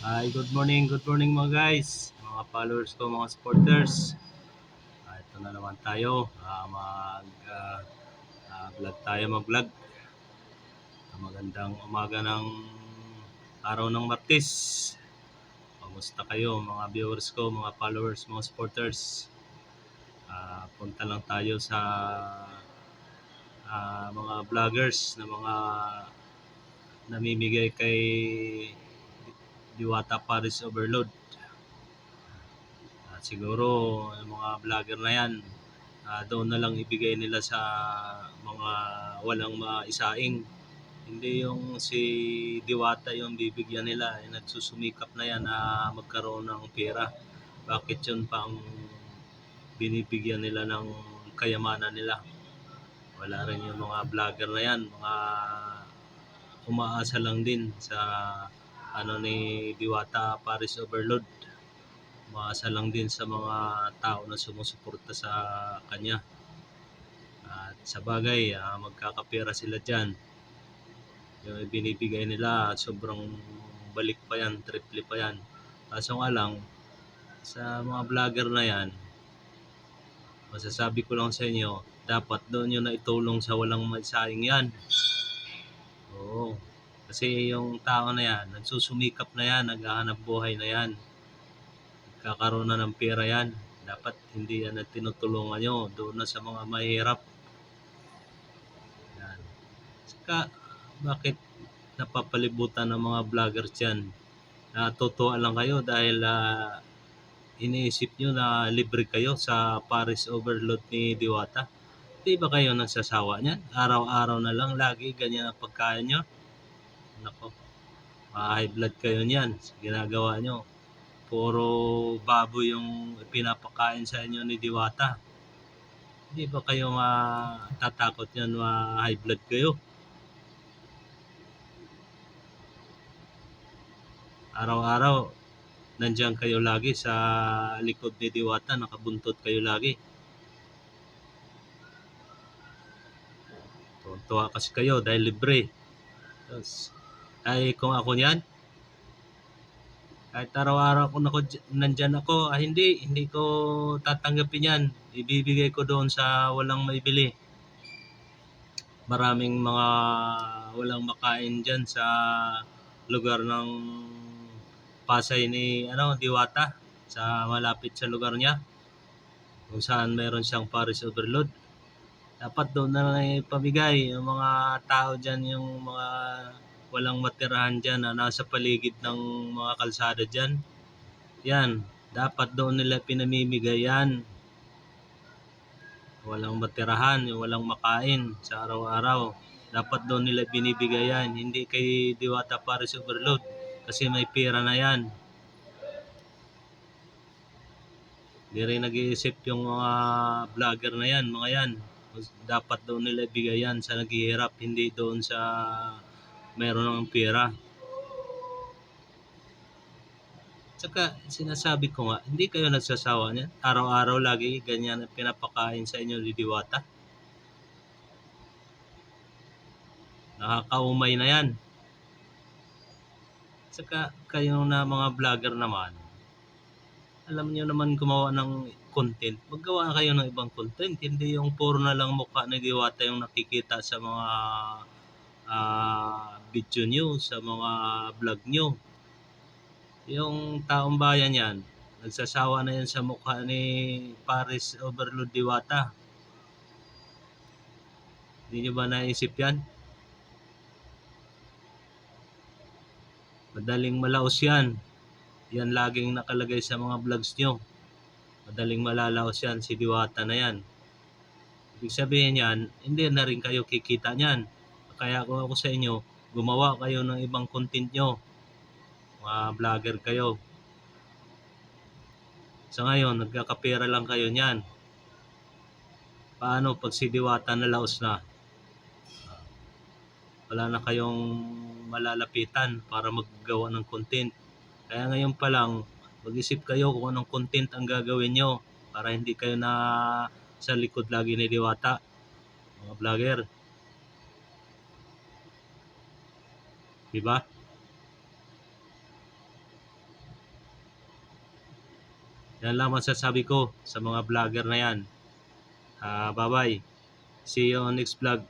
Hi, good morning, good morning mga guys, mga followers ko, mga supporters. Ah, ito na naman tayo, Ah, mag ah, ah, vlog tayo, mag-vlog. Ah, magandang umaga ng araw ng Martes. Kamusta kayo mga viewers ko, mga followers, mga supporters? Ah, punta lang tayo sa ah, mga vloggers na mga namimigay kay Diwata Paris Overload. At siguro yung mga vlogger na yan, ah, doon na lang ibigay nila sa mga walang maisaing. Hindi yung si Diwata yung bibigyan nila, yung nagsusumikap na yan na magkaroon ng pera. Bakit yun pa ang binibigyan nila ng kayamanan nila? Wala rin yung mga vlogger na yan, mga umaasa lang din sa ano ni Diwata Paris Overload umaasa lang din sa mga tao na sumusuporta sa kanya. At sa bagay, ah, magkakapera sila dyan. Yung binibigay nila, sobrang balik pa yan, triple pa yan. Kaso nga lang, sa mga vlogger na yan, masasabi ko lang sa inyo, dapat doon yun na itulong sa walang maisaing yan. Oo. Kasi yung tao na yan, nagsusumikap na yan, naghahanap buhay na yan kakaroon na ng pera yan. Dapat hindi yan na tinutulungan nyo doon na sa mga mahirap. Yan. Saka, bakit napapalibutan ng mga vloggers yan? Natutuwa lang kayo dahil ah, iniisip nyo na libre kayo sa Paris Overload ni Diwata. Di ba kayo nagsasawa niyan? Araw-araw na lang, lagi ganyan ang pagkain nyo. Nako, ma-high blood kayo niyan ginagawa nyo puro baboy yung pinapakain sa inyo ni Diwata. Hindi ba kayo matatakot yan ma high blood kayo? Araw-araw, nandiyan kayo lagi sa likod ni Diwata, nakabuntot kayo lagi. Tuwa kasi kayo dahil libre. Tapos, ay kung ako niyan, kahit araw-araw ko nako nandyan ako, ah, hindi, hindi ko tatanggapin yan. Ibibigay ko doon sa walang maibili. Maraming mga walang makain dyan sa lugar ng Pasay ni ano, Diwata sa malapit sa lugar niya kung saan meron siyang Paris Overload. Dapat doon na lang ipamigay yung mga tao dyan, yung mga walang matirahan dyan na nasa paligid ng mga kalsada dyan. Yan, dapat doon nila pinamimigay yan. Walang matirahan, walang makain sa araw-araw. Dapat doon nila binibigay yan, hindi kay Diwata Paris Overload kasi may pera na yan. Hindi rin nag-iisip yung mga vlogger na yan, mga yan. Dapat doon nila ibigay yan sa naghihirap, hindi doon sa meron ng pera. Tsaka sinasabi ko nga, hindi kayo nagsasawa niyan. Araw-araw lagi ganyan ang pinapakain sa inyo ni Diwata. Nakakaumay na yan. Tsaka kayo na mga vlogger naman, alam niyo naman gumawa ng content. Maggawa kayo ng ibang content. Hindi yung puro na lang mukha ni Diwata yung nakikita sa mga ah, video nyo, sa mga vlog nyo. Yung taong bayan yan, nagsasawa na yan sa mukha ni Paris Overload Diwata. Hindi nyo ba naisip yan? Madaling malaos yan. Yan laging nakalagay sa mga vlogs nyo. Madaling malalaos yan, si Diwata na yan. Ibig sabihin yan, hindi na rin kayo kikita niyan. Kaya kung ako sa inyo, gumawa kayo ng ibang content nyo. Mga vlogger kayo. Sa ngayon, nagkakapera lang kayo niyan. Paano pag si Diwata na laos na? Wala na kayong malalapitan para maggawa ng content. Kaya ngayon pa lang, mag-isip kayo kung anong content ang gagawin nyo para hindi kayo na sa likod lagi ni Diwata. Mga vlogger. 'Di ba? Yan lang masasabi ko sa mga vlogger na yan. Ah, uh, bye bye. See you on next vlog.